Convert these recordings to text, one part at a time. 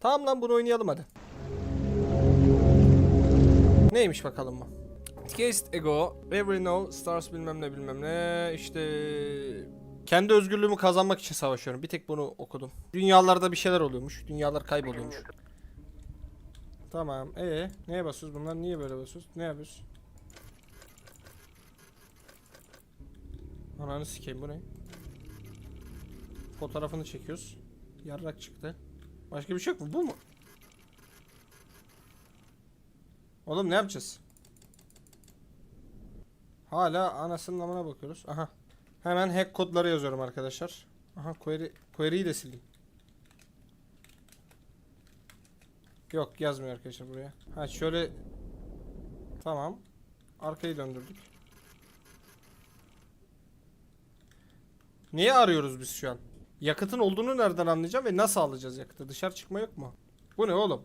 Tamam lan bunu oynayalım hadi. Neymiş bakalım bu? Cast ego, every know, stars bilmem ne bilmem ne. İşte kendi özgürlüğümü kazanmak için savaşıyorum. Bir tek bunu okudum. Dünyalarda bir şeyler oluyormuş. Dünyalar kayboluyormuş. Tamam. Ee, neye basıyoruz? Bunlar niye böyle basıyoruz? Ne yapıyoruz? Ananı sikeyim bu ne? Fotoğrafını çekiyoruz. Yarrak çıktı. Başka bir şey yok mu? Bu mu? Oğlum ne yapacağız? Hala anasının amına bakıyoruz. Aha. Hemen hack kodları yazıyorum arkadaşlar. Aha query, query'yi de sildim. Yok yazmıyor arkadaşlar buraya. Ha şöyle Tamam. Arkayı döndürdük. Neyi arıyoruz biz şu an? Yakıtın olduğunu nereden anlayacağım ve nasıl alacağız yakıtı? Dışarı çıkma yok mu? Bu ne oğlum?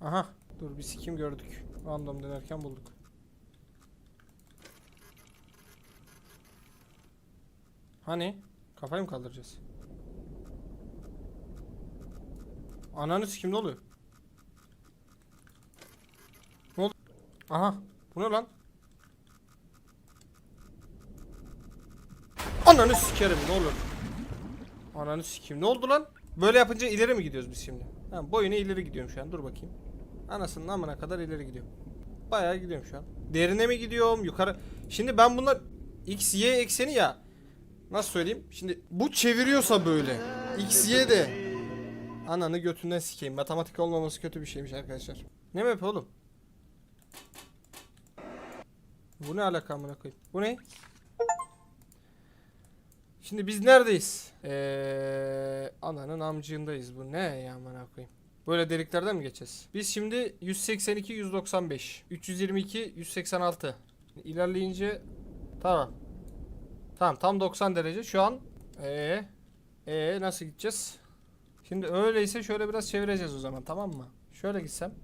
Aha. Dur bir sikim gördük. Random denerken bulduk. Hani? Kafayı mı kaldıracağız? Ananı sikim ne oluyor? Ne oldu? Aha. Bu ne lan? Ananı sikerim ne olur. Ananı sikeyim. Ne oldu lan? Böyle yapınca ileri mi gidiyoruz biz şimdi? Ha, boyuna ileri gidiyorum şu an. Dur bakayım. Anasının amına kadar ileri gidiyorum. Bayağı gidiyorum şu an. Derine mi gidiyorum? Yukarı. Şimdi ben bunlar x y ekseni ya. Nasıl söyleyeyim? Şimdi bu çeviriyorsa böyle. X y de. Ananı götünden sikeyim. Matematik olmaması kötü bir şeymiş arkadaşlar. Ne map oğlum? Bu ne alaka amına koyayım? Bu ne? Şimdi biz neredeyiz? Eee ananın amcığındayız. Bu ne ya amına koyayım? Böyle deliklerden mi geçeceğiz? Biz şimdi 182 195 322 186 İlerleyince tamam. Tamam tam 90 derece. Şu an ee ee nasıl gideceğiz? Şimdi öyleyse şöyle biraz çevireceğiz o zaman tamam mı? Şöyle gitsem.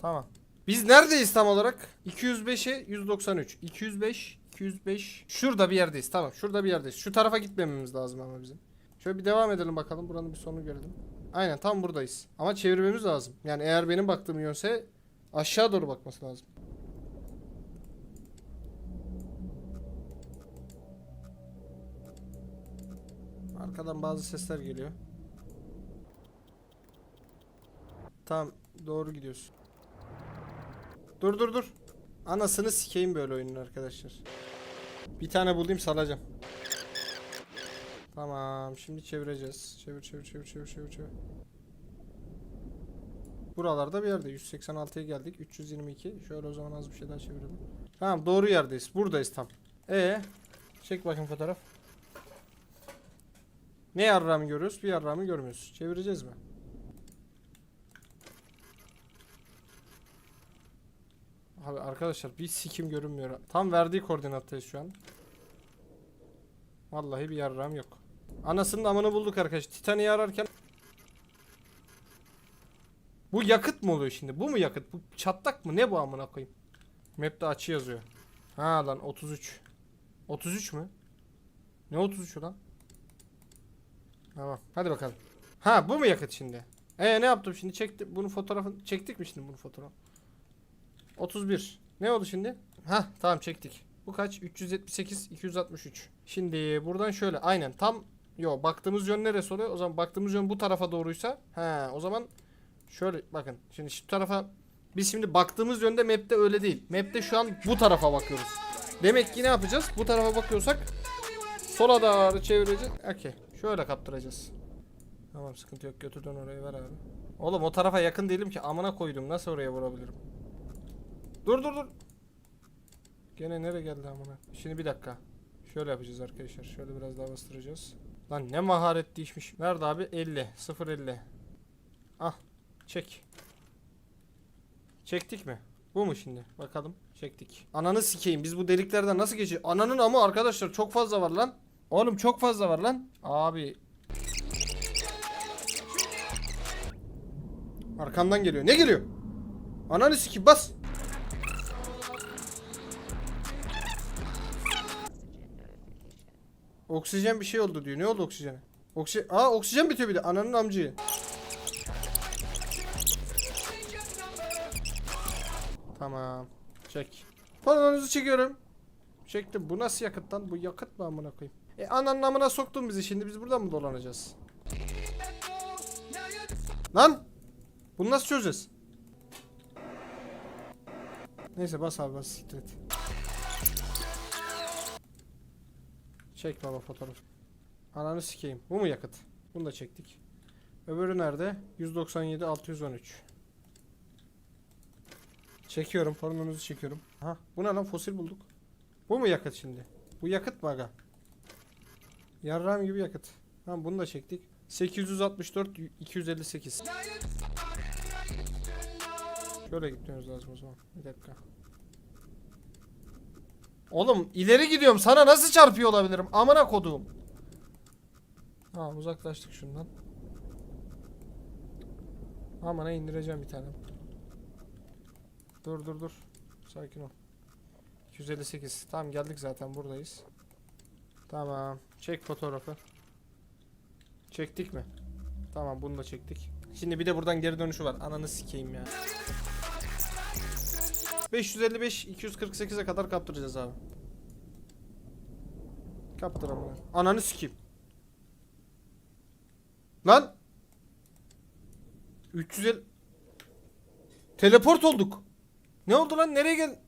Tamam. Biz neredeyiz tam olarak? 205'e 193. 205, 205. Şurada bir yerdeyiz. Tamam, şurada bir yerdeyiz. Şu tarafa gitmememiz lazım ama bizim. Şöyle bir devam edelim bakalım. Buranın bir sonunu görelim. Aynen tam buradayız. Ama çevirmemiz lazım. Yani eğer benim baktığım yönse aşağı doğru bakması lazım. Arkadan bazı sesler geliyor. Tamam, doğru gidiyorsun. Dur dur dur. Anasını sikeyim böyle oyunun arkadaşlar. Bir tane bulayım salacağım. Tamam şimdi çevireceğiz. Çevir çevir çevir çevir çevir çevir. Buralarda bir yerde 186'ya geldik. 322. Şöyle o zaman az bir şey daha çevirelim. Tamam doğru yerdeyiz. Buradayız tam. E çek bakayım fotoğraf. Ne yarrağımı görüyoruz? Bir yarrağımı görmüyoruz. Çevireceğiz mi? Abi arkadaşlar bir sikim görünmüyor. Tam verdiği koordinattayız şu an. Vallahi bir yarrağım yok. Anasının amını bulduk arkadaşlar. Titanic'i ararken Bu yakıt mı oluyor şimdi? Bu mu yakıt? Bu çatlak mı? Ne bu amına koyayım? Map'te açı yazıyor. Ha lan 33. 33 mü? Ne 33 lan? Tamam. Hadi bakalım. Ha bu mu yakıt şimdi? E ne yaptım şimdi? Çektim. Bunun fotoğrafını çektik mi şimdi bunun fotoğrafı? 31. Ne oldu şimdi? Ha tamam çektik. Bu kaç? 378 263. Şimdi buradan şöyle aynen tam yo baktığımız yön neresi oluyor? O zaman baktığımız yön bu tarafa doğruysa he o zaman şöyle bakın. Şimdi şu tarafa biz şimdi baktığımız yönde map'te öyle değil. Map'te şu an bu tarafa bakıyoruz. Demek ki ne yapacağız? Bu tarafa bakıyorsak sola doğru çevireceğiz. Okey. Şöyle kaptıracağız. Tamam sıkıntı yok. Götürden oraya ver abi. Oğlum o tarafa yakın değilim ki amına koydum. Nasıl oraya vurabilirim? Dur dur dur. Gene nereye geldi amına? Şimdi bir dakika. Şöyle yapacağız arkadaşlar. Şöyle biraz daha bastıracağız. Lan ne maharet değişmiş. Nerede abi? 50. 0 50. Ah. Çek. Çektik mi? Bu mu şimdi? Bakalım. Çektik. Ananı sikeyim. Biz bu deliklerden nasıl geçiyor? Ananın ama arkadaşlar çok fazla var lan. Oğlum çok fazla var lan. Abi. Arkamdan geliyor. Ne geliyor? Ananı sikeyim bas. Oksijen bir şey oldu diyor. Ne oldu oksijene? Oksijen... Aa oksijen bitiyor bir de. Ananın amcığı. Tamam. Çek. Panonuzu çekiyorum. Çektim. Bu nasıl yakıt lan? Bu yakıt mı amına koyayım? E ananın amına soktun bizi şimdi. Biz buradan mı dolanacağız? Lan! Bunu nasıl çözeceğiz? Neyse bas abi bas siktir Çek baba fotoğraf. Ananı sikeyim. Bu mu yakıt? Bunu da çektik. Öbürü nerede? 197 613. Çekiyorum. Pornonuzu çekiyorum. Aha. Bu ne lan? Fosil bulduk. Bu mu yakıt şimdi? Bu yakıt mı aga? Yarram gibi yakıt. Tamam bunu da çektik. 864 258. Şöyle gitmemiz lazım o zaman. Bir dakika. Oğlum ileri gidiyorum. Sana nasıl çarpıyor olabilirim? Amına koduğum. Tamam uzaklaştık şundan. Amına indireceğim bir tane. Dur dur dur. Sakin ol. 258. Tamam geldik zaten buradayız. Tamam. Çek fotoğrafı. Çektik mi? Tamam bunu da çektik. Şimdi bir de buradan geri dönüşü var. Ananı sikeyim ya. 555 248'e kadar kaptıracağız abi. Kaptır amına. Ananı sikeyim. Lan 350 Teleport olduk. Ne oldu lan? Nereye gel?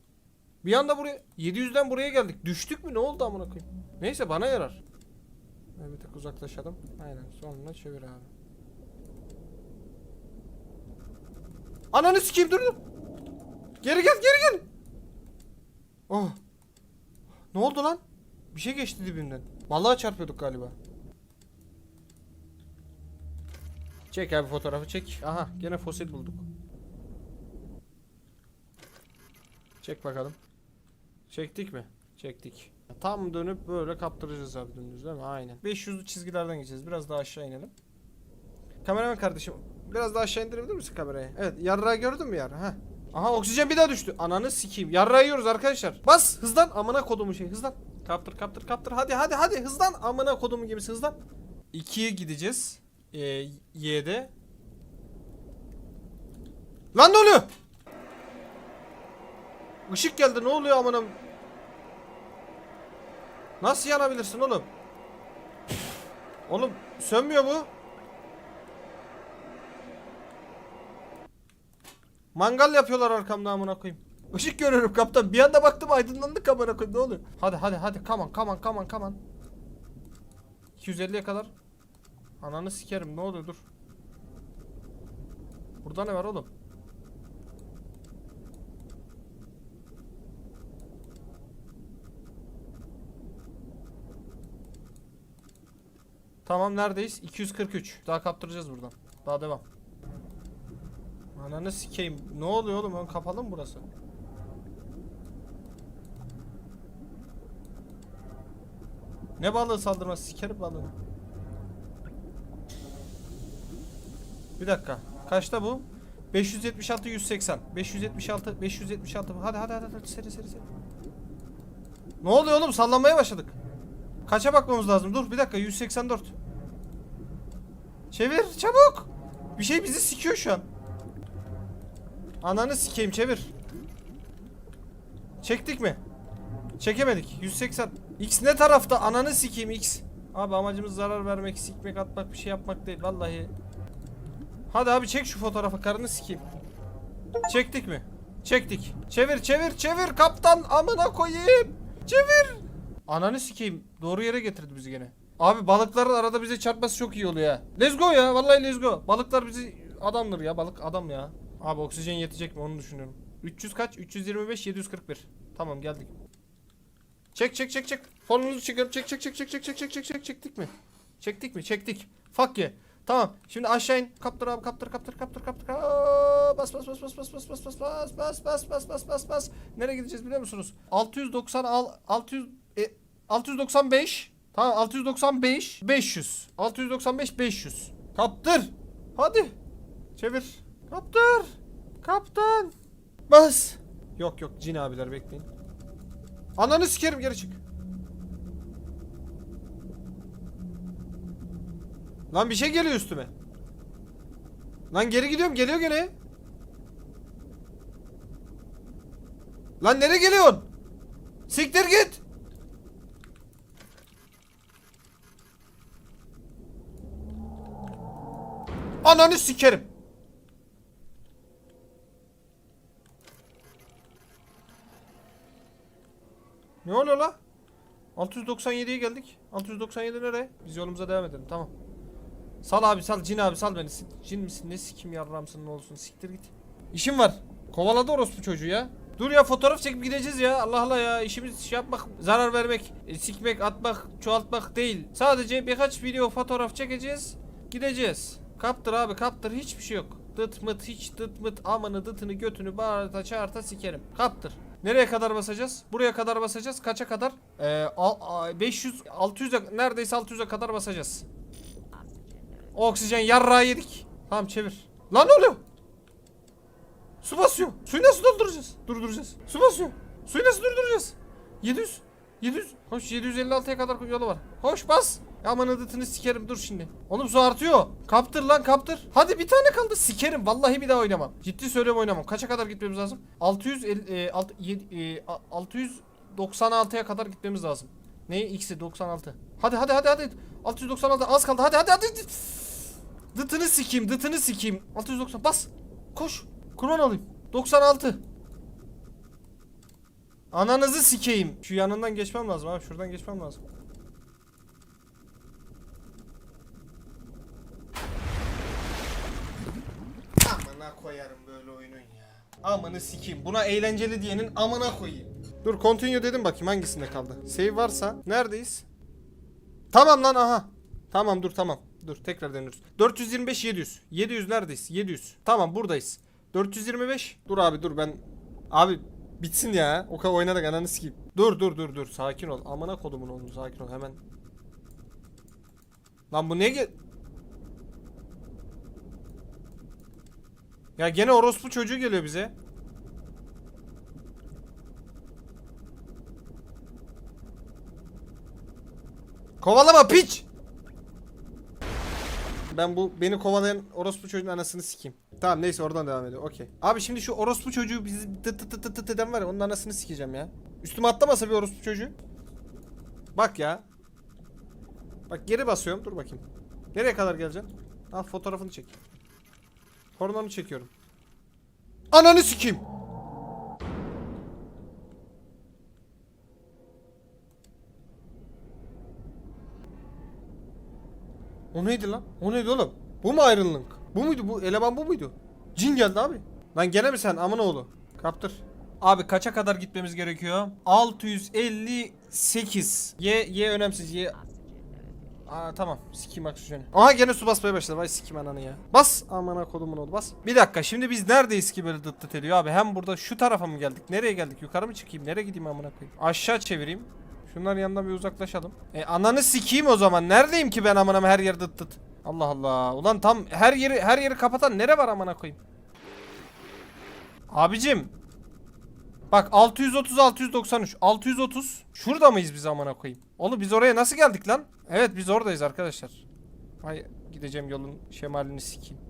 Bir anda buraya 700'den buraya geldik. Düştük mü? Ne oldu amına koyayım? Neyse bana yarar. Evet, bir tık uzaklaşalım. Aynen. Sonra çevir abi. Ananı sikeyim dur dur. Geri gel geri gel. Oh. Ne oldu lan? Bir şey geçti dibimden. Vallahi çarpıyorduk galiba. Çek abi fotoğrafı çek. Aha gene fosil bulduk. Çek bakalım. Çektik mi? Çektik. Tam dönüp böyle kaptıracağız abi dümdüz değil mi? Aynen. 500'lü çizgilerden geçeceğiz. Biraz daha aşağı inelim. Kameraman kardeşim biraz daha aşağı indirebilir misin kamerayı? Evet yarrağı gördün mü yarrağı? Heh. Aha oksijen bir daha düştü. Ananı sikeyim. Yarrağı yiyoruz arkadaşlar. Bas hızlan amına kodumu şey hızlan. Kaptır kaptır kaptır. Hadi hadi hadi hızlan amına kodumu gemisi hızlan. 2'ye gideceğiz. Ee, Y'de. Lan ne oluyor? Işık geldi ne oluyor amına? Nasıl yanabilirsin oğlum? Oğlum sönmüyor bu. Mangal yapıyorlar arkamda amına koyayım. Işık görüyorum kaptan. Bir anda baktım aydınlandık amına koyayım. Ne oluyor? Hadi hadi hadi. Come on come on. 250'ye kadar. Ananı sikerim. Ne oluyor dur. Burada ne var oğlum? Tamam neredeyiz? 243. Daha kaptıracağız buradan. Daha devam. Ananı sikeyim. Ne oluyor oğlum? Ön kapalı mı burası? Ne balığı saldırması? Sikerim balığını. Bir dakika. Kaçta bu? 576 180. 576 576. Hadi hadi hadi, hadi. seri seri seri. Ne oluyor oğlum? Sallanmaya başladık. Kaça bakmamız lazım? Dur bir dakika 184. Çevir çabuk. Bir şey bizi sikiyor şu an. Ananı sikeyim çevir. Çektik mi? Çekemedik. 180. X ne tarafta? Ananı sikeyim X. Abi amacımız zarar vermek, sikmek, atmak, bir şey yapmak değil. Vallahi. Hadi abi çek şu fotoğrafı. Karını sikeyim. Çektik mi? Çektik. Çevir, çevir, çevir kaptan. Amına koyayım. Çevir. Ananı sikeyim. Doğru yere getirdi bizi gene. Abi balıkların arada bize çarpması çok iyi oluyor ya. Let's go ya. Vallahi let's go. Balıklar bizi adamdır ya. Balık adam ya. Abi oksijen yetecek mi onu düşünüyorum. 300 kaç? 325 741. Tamam geldik. Çek çek çek çek. Fonunuzu çekiyorum. Çek çek çek çek çek çek çek çek çek çektik mi? Çektik mi? Çektik. Fuck yeah. Tamam. Şimdi aşağı in. Kaptır abi kaptır kaptır kaptır kaptır. Aa, Bas bas bas bas bas bas bas bas bas bas bas bas bas bas bas. Nereye gideceğiz biliyor musunuz? 690 al 600 e, 695 Tamam 695 500 695 500 Kaptır Hadi Çevir Kaptır Kaptan Bas Yok yok cin abiler bekleyin Ananı sikerim geri çık Lan bir şey geliyor üstüme. Lan geri gidiyorum geliyor gene. Lan nereye geliyorsun? Siktir git. Ananı sikerim. Ne oluyor la? 697'ye geldik. 697 nereye? Biz yolumuza devam edelim. Tamam. Sal abi sal. Cin abi sal beni. Cin misin? Ne sikim yarramsın ne olsun. Siktir git. İşim var. Kovaladı orospu çocuğu ya. Dur ya fotoğraf çekip gideceğiz ya. Allah Allah ya. İşimiz şey yapmak, zarar vermek, e, sikmek, atmak, çoğaltmak değil. Sadece birkaç video fotoğraf çekeceğiz. Gideceğiz. Kaptır abi kaptır. Hiçbir şey yok. Dıt mıt hiç dıt mıt amanı dıtını götünü bağırta çağırta sikerim. Kaptır. Nereye kadar basacağız? Buraya kadar basacağız. Kaça kadar? Ee, al- a- 500 600'e neredeyse 600'e kadar basacağız. Oksijen yarrağı yedik. Tamam çevir. Lan oluyor? Su basıyor. Suyu nasıl dolduracağız? Durduracağız. Su basıyor. Suyu nasıl durduracağız? 700. 700. Hoş 756'ya kadar yolu var. Hoş bas. Aman adıtını sikerim dur şimdi. Oğlum su artıyor. Kaptır lan kaptır. Hadi bir tane kaldı. Sikerim. Vallahi bir daha oynamam. Ciddi söylüyorum oynamam. Kaça kadar gitmemiz lazım? 600 e, e, a- 696'ya kadar gitmemiz lazım. Ne? X'i 96. Hadi hadi hadi hadi. 696 az kaldı. Hadi hadi hadi. Dıtını sikeyim, dıtını sikeyim. 690 bas. Koş. Kurban alayım. 96. Ananızı sikeyim. Şu yanından geçmem lazım abi. Şuradan geçmem lazım. Amına koyarım böyle oyunun ya. Amanı sikeyim. Buna eğlenceli diyenin amına koyayım. Dur continue dedim bakayım hangisinde kaldı. Save varsa neredeyiz? Tamam lan aha. Tamam dur tamam. Dur tekrar deniyoruz. 425 700. 700 neredeyiz? 700. Tamam buradayız. 425. Dur abi dur ben Abi bitsin ya. O kadar oynadık ananı sikeyim. Dur dur dur dur sakin ol. Amına kodumun oğlum sakin ol hemen. Lan bu ne Ya gene orospu çocuğu geliyor bize. Kovalama piç. Ben bu beni kovalayan orospu çocuğun anasını sikeyim. Tamam neyse oradan devam ediyor. Okey. Abi şimdi şu orospu çocuğu bizi tıt tıt tıt tıt eden var ya onun anasını sikeceğim ya. Üstüme atlamasa bir orospu çocuğu. Bak ya. Bak geri basıyorum. Dur bakayım. Nereye kadar geleceksin? Al fotoğrafını çek. Kornamı çekiyorum. Ananı sikeyim. O neydi lan? O neydi oğlum? Bu mu ayrılık? Bu muydu? Bu eleman bu muydu? Cin geldi abi. Lan gene mi sen amına oğlu? Kaptır. Abi kaça kadar gitmemiz gerekiyor? 658. Y Y önemsiz. Y Aa tamam. Sikeyim oksijeni. Aha gene su basmaya başladı. Vay sikeyim ananı ya. Bas. Amına kodumun oğlu bas. Bir dakika şimdi biz neredeyiz ki böyle dıt dıt ediyor abi? Hem burada şu tarafa mı geldik? Nereye geldik? Yukarı mı çıkayım? Nereye gideyim amına koyayım? Aşağı çevireyim. Şunların yanından bir uzaklaşalım. E ananı sikeyim o zaman. Neredeyim ki ben amanam her yer dıt dıt. Allah Allah. Ulan tam her yeri her yeri kapatan nere var amına koyayım? Abicim. Bak 630 693 630 şurada mıyız biz amına koyayım? Oğlum biz oraya nasıl geldik lan? Evet biz oradayız arkadaşlar. Ay gideceğim yolun şemalini sikeyim.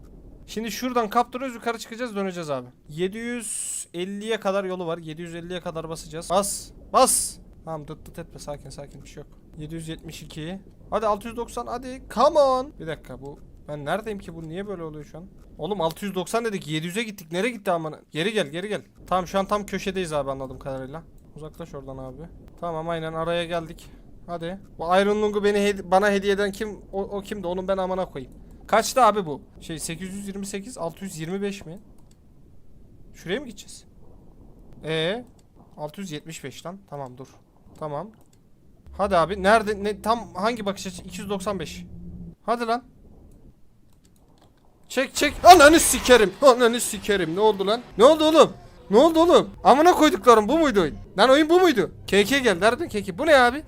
Şimdi şuradan kaptırıyoruz yukarı çıkacağız döneceğiz abi. 750'ye kadar yolu var. 750'ye kadar basacağız. Bas. Bas. Tamam dıt dıt etme sakin sakin bir şey yok. 772. Hadi 690 hadi come on. Bir dakika bu ben neredeyim ki bu niye böyle oluyor şu an? Oğlum 690 dedik 700'e gittik nereye gitti amına? Geri gel geri gel. Tamam şu an tam köşedeyiz abi anladığım kadarıyla. Uzaklaş oradan abi. Tamam aynen araya geldik. Hadi. Bu Iron Lung'u beni hedi- bana hediye eden kim? O, o kimdi? Onun ben amına koyayım. Kaçtı abi bu? Şey 828 625 mi? Şuraya mı gideceğiz? Ee 675 lan. Tamam dur. Tamam. Hadi abi nerede ne tam hangi bakış açı 295. Hadi lan. Çek çek. Ananı sikerim. Ananı sikerim. Ne oldu lan? Ne oldu oğlum? Ne oldu oğlum? Amına koyduklarım bu muydu oyun? Lan oyun bu muydu? KK gel. Nereden KK? Bu ne abi?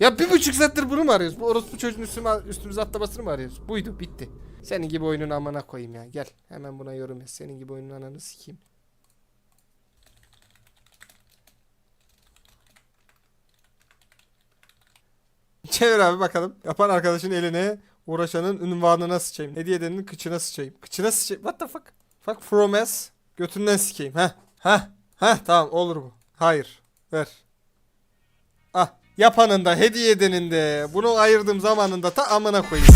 Ya bir buçuk saattir bunu mu arıyoruz? Bu orospu çocuğun üstüme, üstümüze atlamasını mı arıyoruz? Buydu bitti. Senin gibi oyunun amına koyayım ya. Gel. Hemen buna yorum et. Senin gibi oyunun ananı sikeyim. Çevir abi bakalım. Yapan arkadaşın eline Uğraşanın ünvanına sıçayım. Hediye edenin kıçına sıçayım. Kıçına sıçayım. What the fuck? Fuck from ass. Götünden sikeyim. Heh. Heh. Heh tamam olur bu. Hayır. Ver. Ah. Yapanın da hediye edenin de bunu ayırdığım zamanında ta amına koyayım.